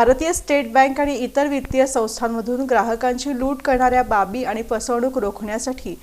भारतीय state bank आणि इतर वित्तीय संस्थांमधून ग्राहकांची लूट करणाऱ्या बाबी आणि फसवणूक रोखण्यासाठी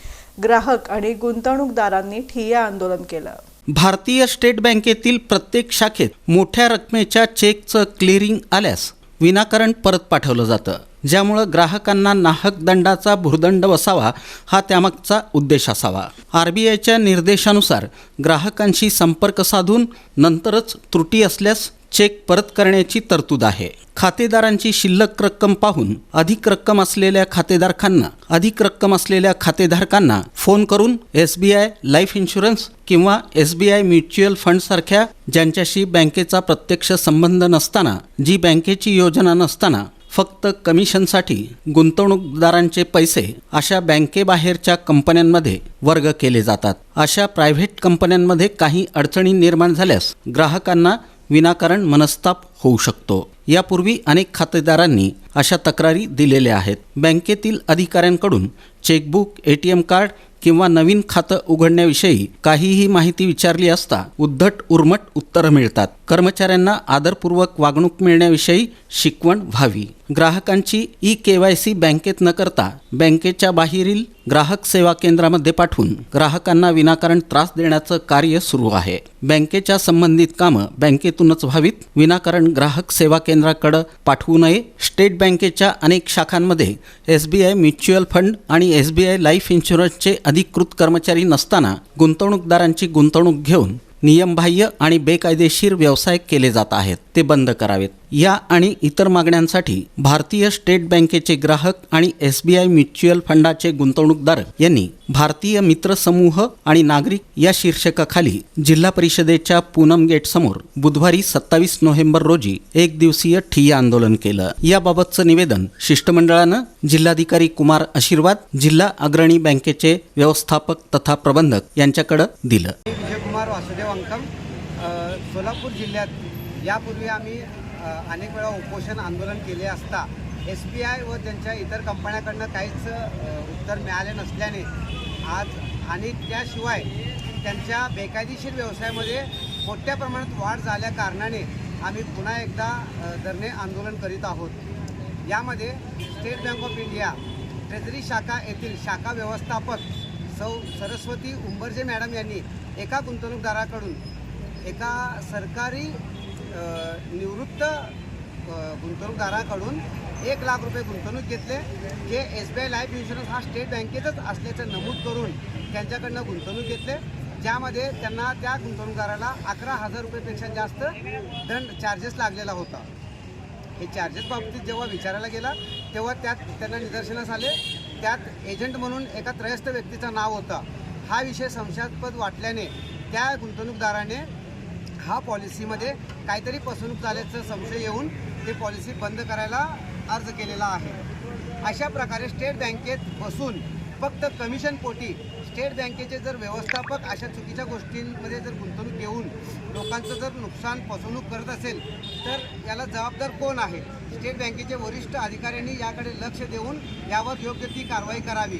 ग्राहक आणि गुंतवणूकदारांनी ठिय्या आंदोलन केलं. भारतीय स्टेट बँकेतील प्रत्येक शाखेत मोठ्या रकमेच्या चेकचं क्लिअरिंग आल्यास विनाकारण परत पाठवलं जातं ज्यामुळं ग्राहकांना नाहक दंडाचा भुर्दंड बसावा हा त्यामागचा उद्देश असावा. आर बी आयच्या निर्देशानुसार ग्राहकांशी संपर्क साधून नंतरच त्रुटी असल्यास चेक परत करण्याची तरतूद आहे. खातेदारांची शिल्लक रक्कम पाहून अधिक रक्कम असलेल्या खातेदारकांना अधिक रक्कम असलेल्या खातेधारकांना फोन करून S B I life insurance किंवा एस बी आय म्युच्युअल फंडसारख्या ज्यांच्याशी बँकेचा प्रत्यक्ष संबंध नसताना जी बँकेची योजना नसताना फक्त कमिशनसाठी गुंतवणूकदारांचे पैसे अशा बँकेबाहेरच्या कंपन्यांमध्ये वर्ग केले जातात. अशा प्रायव्हेट कंपन्यांमध्ये काही अडचणी निर्माण झाल्यास ग्राहकांना विनाकारण मनस्ताप होऊ शकतो. यापूर्वी अनेक खातेदारांनी अशा तक्रारी दिलेल्या आहेत. बँकेतील अधिकाऱ्यांकडून chequebook A T M card किंवा नवीन खातं उघडण्याविषयी काहीही माहिती विचारली असता उद्धट उर्मट उत्तरं मिळतात. कर्मचाऱ्यांना आदरपूर्वक वागणूक मिळण्याविषयी शिकवण व्हावी. ग्राहकांची ई के वाय सी बँकेत न करता बँकेच्या बाहेरील ग्राहक सेवा केंद्रामध्ये पाठवून ग्राहकांना विनाकारण त्रास देण्याचं कार्य सुरू आहे. बँकेच्या संबंधित कामं बँकेतूनच व्हावीत. विनाकारण ग्राहक सेवा केंद्राकडे पाठवू नये. स्टेट बँकेच्या अनेक शाखांमध्ये S B I mutual fund आणि एस बी आय लाईफ इन्शुरन्सचे अधिकृत कर्मचारी नसताना गुंतवणूकदारांची गुंतवणूक घेऊन नियमबाह्य आणि बेकायदेशीर व्यवसाय केले जात आहेत ते बंद करावेत. या आणि इतर मागण्यांसाठी भारतीय स्टेट बँकेचे ग्राहक आणि एस बी आय म्युच्युअल फंडाचे गुंतवणूकदार यांनी भारतीय मित्र समूह आणि नागरिक या शीर्षकाखाली जिल्हा परिषदेच्या पूनम गेट समोर बुधवारी सत्तावीस नोव्हेंबर रोजी एक दिवसीय ठिय्या आंदोलन केलं. याबाबतचं निवेदन शिष्टमंडळानं जिल्हाधिकारी कुमार आशीर्वाद जिल्हा अग्रणी बँकेचे व्यवस्थापक तथा प्रबंधक यांच्याकडे दिलं. वासुदेव अंकम सोलापूर जिल्ह्यात. यापूर्वी आम्ही अनेक वेळा उपोषण आंदोलन केले असता एस बी आय व त्यांच्या इतर कंपन्याकडनं काहीच उत्तर मिळाले नसल्याने आज आणि त्याशिवाय त्यांच्या बेकायदेशीर व्यवसायामध्ये मोठ्या प्रमाणात वाढ झाल्या कारणाने आम्ही पुन्हा एकदा धरणे आंदोलन करीत आहोत. यामध्ये State Bank of India treasury शाखा येथील शाखा व्यवस्थापक सौ सरस्वती उंबरजे मॅडम यांनी एका गुंतवणूकदाराकडून एका सरकारी निवृत्त गुंतवणूकदाराकडून एक लाख रुपये गुंतवणूक घेतले. जे S B I life insurance हा स्टेट बँकेतच असल्याचं नमूद करून त्यांच्याकडनं गुंतवणूक घेतले. ज्यामध्ये त्यांना त्या गुंतवणूकदाराला अकरा हजार रुपयेपेक्षा जास्त दंड चार्जेस लागलेला होता. हे चार्जेस बाबतीत जेव्हा विचारायला गेला तेव्हा त्यात त्यांना निदर्शनास आले. त्यात एजंट म्हणून एका त्रयस्थ व्यक्तीचं नाव होतं. हा विषय संशयास्पद वाटल्याने त्या गुंतवणूकदाराने हा पॉलिसीमध्ये काहीतरी फसवणूक झाल्याचं संशय येऊन ते पॉलिसी बंद करायला अर्ज केलेला आहे. अशा प्रकारे स्टेट बँकेत बसून फक्त कमिशन पोटी. स्टेट बँकेचे जर व्यवस्थापक अशा चुकीच्या गोष्टींमध्ये जर गुंतवणूक घेऊन लोकांचं जर नुकसान फसवणूक करत असेल तर याला जबाबदार कोण आहे? स्टेट बँकेचे वरिष्ठ अधिकाऱ्यांनी याकडे लक्ष देऊन यावर योग्य ती कारवाई करावी.